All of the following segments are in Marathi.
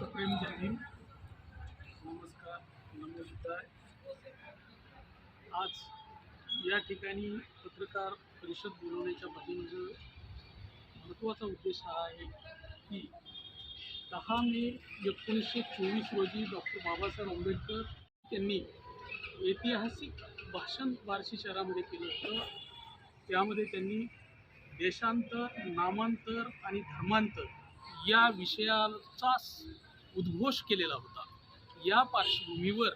जय भीम नमस्कार नमस्कार. आज या ठिकाणी पत्रकार परिषद बोलवण्याच्या पाठीमागं महत्त्वाचा उद्देश हा आहे की दहा मे एकोणीसशे चोवीस रोजी डॉक्टर बाबासाहेब आंबेडकर यांनी ऐतिहासिक भाषण बार्शी शहरामध्ये केलं होतं. त्यामध्ये त्यांनी देशांतर नामांतर आणि धर्मांतर या विषयाचा उद्घोष केलेला होता. या पार्श्वभूमीवर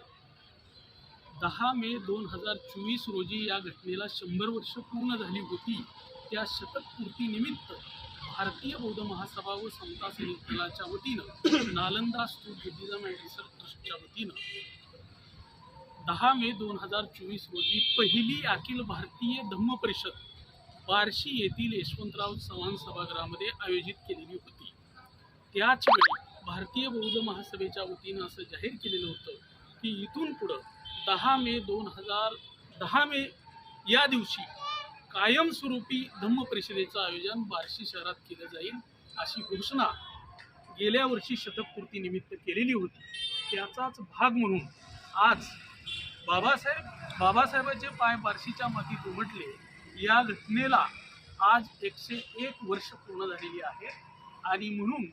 दहा मे दोन हजार चोवीस रोजी या घटनेला शंभर वर्ष पूर्ण झाली होती. त्या शतकपूर्तीनिमित्त भारतीय बौद्ध महासभा व समता सैनिक दलाच्या वतीनं Nalanda stupa Buddhism and research ट्रस्टच्या वतीनं दहा मे दोन हजार चोवीस रोजी पहिली अखिल भारतीय धम्म परिषद बार्शी येथील यशवंतराव चव्हाण सभागृहामध्ये आयोजित केलेली होती. त्याच वेळी भारतीय बौद्ध महासभेच्या वतीनं असं जाहीर केलेलं होतं की इथून पुढं दहा मे दोन हजार दहा मे या दिवशी कायमस्वरूपी धम्म परिषदेचं आयोजन बार्शी शहरात केलं जाईल अशी घोषणा गेल्या वर्षी शतकपूर्तीनिमित्त केलेली होती. त्याचाच भाग म्हणून आज बाबासाहेब बाबासाहेबांचे पाय बार्शीच्या मातीत उमटले या घटनेला आज एकशे एक वर्ष पूर्ण झालेली आहे आणि म्हणून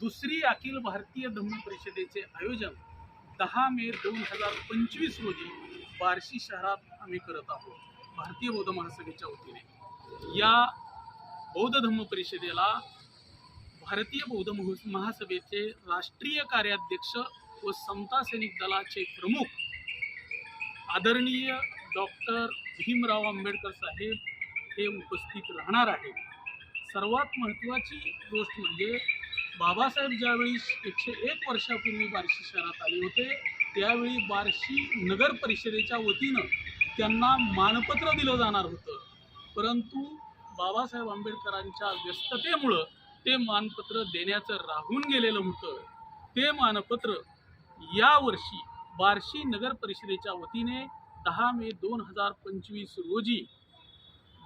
दुसरी अखिल भारतीय धम्म परिषदेचे आयोजन दहा मे दोन हजार पंचवीस रोजी बार्शी शहरात आम्ही करत आहोत भारतीय बौद्ध महासभेच्या वतीने. या बौद्ध धम्म परिषदेला भारतीय बौद्ध महो- महासभेचे राष्ट्रीय कार्याध्यक्ष व समता सैनिक दलाचे प्रमुख आदरणीय डॉक्टर भीमराव आंबेडकर साहेब हे उपस्थित राहणार आहे सर्वात महत्त्वाची गोष्ट म्हणजे बाबासाहेब ज्यावेळी एकशे एक वर्षापूर्वी बार्शी शहरात आले होते त्यावेळी बार्शी नगर परिषदेच्या वतीनं त्यांना मानपत्र दिलं जाणार होतं. परंतु बाबासाहेब आंबेडकरांच्या व्यस्ततेमुळं ते मानपत्र देण्याचं राहून गेलेलं होतं. ते मानपत्र यावर्षी बार्शी नगर परिषदेच्या वतीने दहा मे दोन हजार पंचवीस रोजी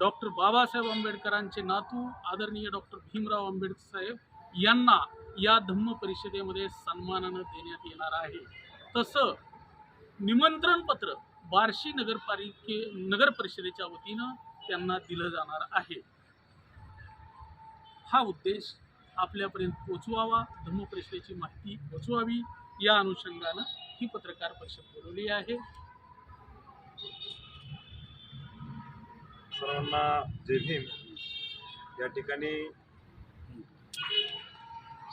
डॉक्टर बाबासाहेब आंबेडकरांचे नातू आदरणीय डॉक्टर भीमराव आंबेडकर साहेब यांना या धम्म परिषदेमध्ये सन्मानानं देण्यात येणार आहे. तसं निमंत्रण पत्र बार्शी नगरपालिके नगर परिषदेच्या वतीनं त्यांना दिलं जाणार आहे. हा उद्देश आपल्यापर्यंत पोचवावा धम्म परिषदेची माहिती पोचवावी या अनुषंगानं ही पत्रकार परिषद बोलवली आहे. सर्वांना जय भीम या ठिकाणी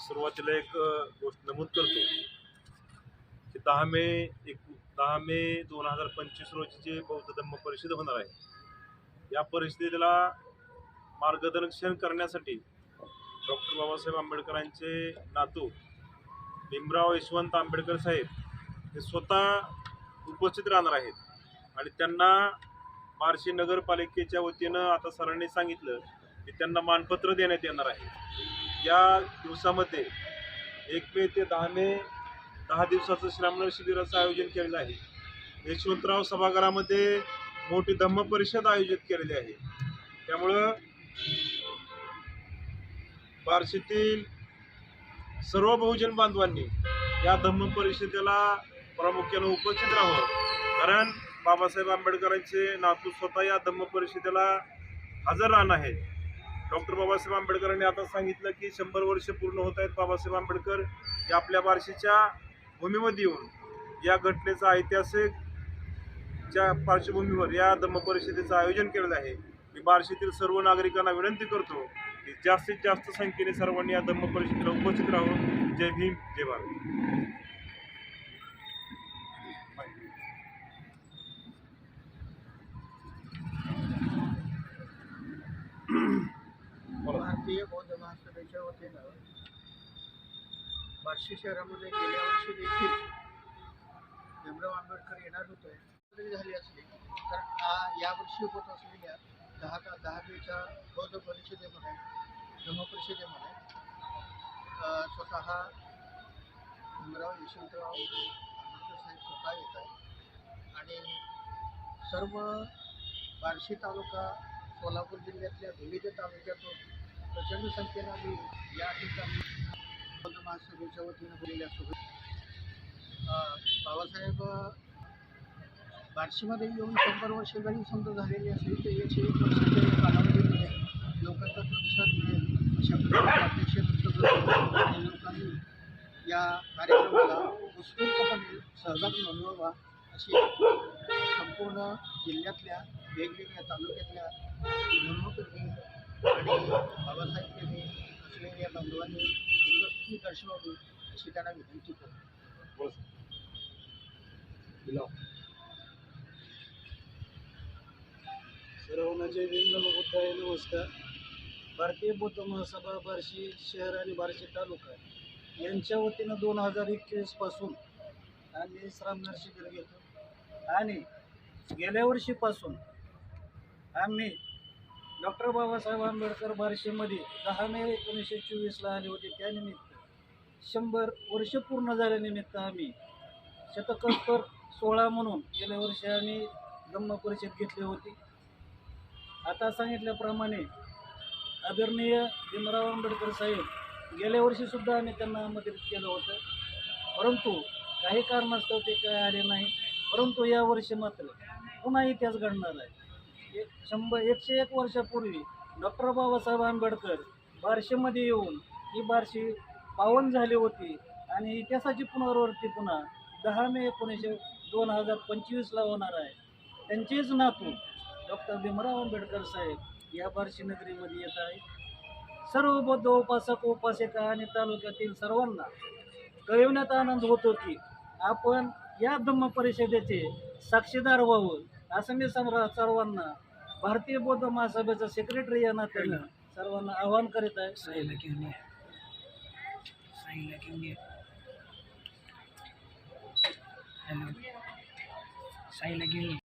सुरुवातीला एक गोष्ट नमूद करतो की दहा मे एक दहा मे दोन हजार पंचवीस रोजी जे बौद्ध धम्म परिषद होणार आहे या परिषदेला मार्गदर्शन करण्यासाठी डॉक्टर बाबासाहेब आंबेडकरांचे नातू भीमराव यशवंत आंबेडकर साहेब हे स्वतः उपस्थित राहणार आहेत. आणि त्यांना बार्शी नगरपालिकेच्या वतीनं आता सरांनी सांगितलं की त्यांना मानपत्र देण्यात येणार आहे. या दिवसामध्ये एक मे ते दहा मे दहा दिवसाचं श्रामण शिबिराचं आयोजन केलेलं आहे. यशवंतराव सभागृहामध्ये मोठी धम्म परिषद आयोजित केलेली आहे. त्यामुळं बार्शीतील सर्व बहुजन बांधवांनी या धम्म परिषदेला प्रामुख्यानं उपस्थित राहावं. कारण बाबासाहेब आंबेडकरांचे नातू स्वतः या धम्म परिषदेला हजर राहणार आहेत. डॉक्टर बाबासाहेब आंबेडकरांनी आता सांगितलं की शंभर वर्ष पूर्ण होत आहेत बाबासाहेब आंबेडकर. हे आपल्या बार्शीच्या भूमीमध्ये येऊन या घटनेचा ऐतिहासिक च्या पार्श्वभूमीवर या धम्म परिषदेचं आयोजन केलेलं आहे. मी बार्शीतील सर्व नागरिकांना विनंती करतो की जास्तीत जास्त संख्येने सर्वांनी या धम्म परिषदेला उपस्थित राहून जय भीम जय भारत. भारतीय बौद्ध महासभेच्या वतीनं बार्शी शहरामध्ये गेल्या वर्षी देखील भीमराव आंबेडकर येणार होते. जरी झाली असली तर यावर्षी होत असलेल्या दहा का दहावीच्या बौद्ध परिषदेमध्ये धर्मपरिषदेमध्ये स्वतः भीमराव यशवंतराव आंबेडकर साहेब स्वतः येत आहे आणि सर्व बार्शी तालुका सोलापूर जिल्ह्यातल्या विविध तालुक्यातून प्रचंड संख्येनं आम्ही या ठिकाणी महासभेच्या वतीनं बोललेल्या सोबत बाबासाहेब बार्शीमध्ये येऊन शंभर वर्ष जरी समजा झालेली असली तर याची एक वर्षाच्या कालावधीमध्ये लोकांचा प्रतिसाद मिळेल अशा प्रकारचे अध्यक्ष व्यक्त लोकांनी या कार्यक्रमाला उत्स्फूर्तपणे सहभाग नोंदवावा अशी संपूर्ण जिल्ह्यातल्या वेगवेगळ्या तालुक्यातल्या धर्मकर्मी आणि बाबासाहेब प्रेमी असलेल्या बांधवांनी उपस्थिती दर्शवावी अशी त्यांना विनंती करतो. बुद्धाय नमस्कार. भारतीय बौद्ध महासभा बार्शी शहर आणि बार्शी तालुका यांच्या वतीनं दोन हजार एकवीसपासून आम्ही श्रामदार शिबिर घेतो. आणि गेल्या वर्षीपासून आम्ही डॉक्टर बाबासाहेब आंबेडकर बारशेमध्ये दहा मे एकोणीसशे चोवीसला आले होते त्यानिमित्त शंभर वर्ष पूर्ण झाल्यानिमित्त आम्ही शतकोत्तर सोळा म्हणून गेल्या वर्षी आम्ही धम्म परिषद घेतली होती. आता सांगितल्याप्रमाणे आदरणीय भीमराव आंबेडकर साहेब गेल्या वर्षीसुद्धा आम्ही त्यांना आमंत्रित केलं होतं. परंतु काही कारणास्तव ते काय आले नाही. परंतु यावर्षी मात्र पुन्हा इतिहास घडणार आहे. एक शंभर एकशे एक वर्षापूर्वी डॉक्टर बाबासाहेब आंबेडकर बार्शीमध्ये येऊन ही बार्शी पावन झाली होती आणि इतिहासाची पुनरावृत्ती पुन्हा दहा मे एकोणीसशे दोन हजार पंचवीसला होणार आहे. त्यांचेच नातू डॉक्टर भीमराव आंबेडकर साहेब या बार्शी नगरीमध्ये येत आहे सर्व बौद्ध उपासक उपासिका आणि तालुक्यातील सर्वांना कळविण्यात आनंद होतो की आपण या धम्म परिषदेचे साक्षीदार व्हावं. असं मी सम्रा सर्वांना भारतीय बौद्ध महासभेचा सेक्रेटरी या नात्यानं सर्वांना आवाहन करीत आहे. साईला घेऊन ये साईला घेऊन ये हॅलो. साईला घेऊन